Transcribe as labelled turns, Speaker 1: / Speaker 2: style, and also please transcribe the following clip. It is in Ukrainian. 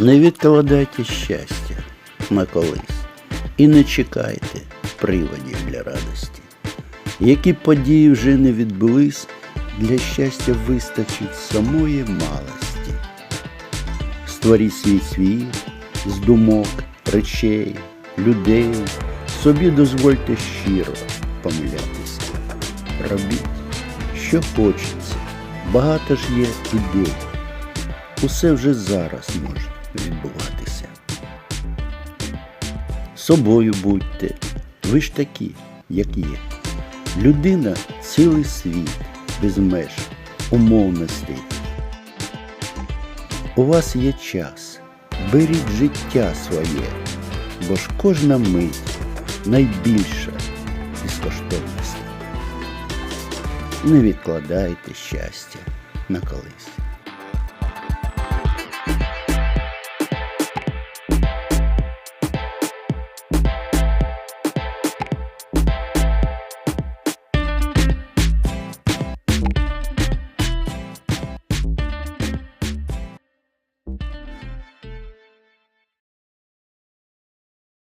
Speaker 1: Не відкладайте щастя на колись і не чекайте приводів для радості. Які події вже не відбулись, для щастя вистачить самої малості. Створіть свій світ з думок, речей, людей, собі дозвольте щиро помилятися. Робіть, що хочеться, багато ж є ідей. Усе вже зараз може відбуватися. Собою будьте, ви ж такі, як є. Людина цілий світ, без меж, умовностей. У вас є час, беріть життя своє, бо ж кожна мить найбільша із коштовностей. Не відкладайте щастя на колись.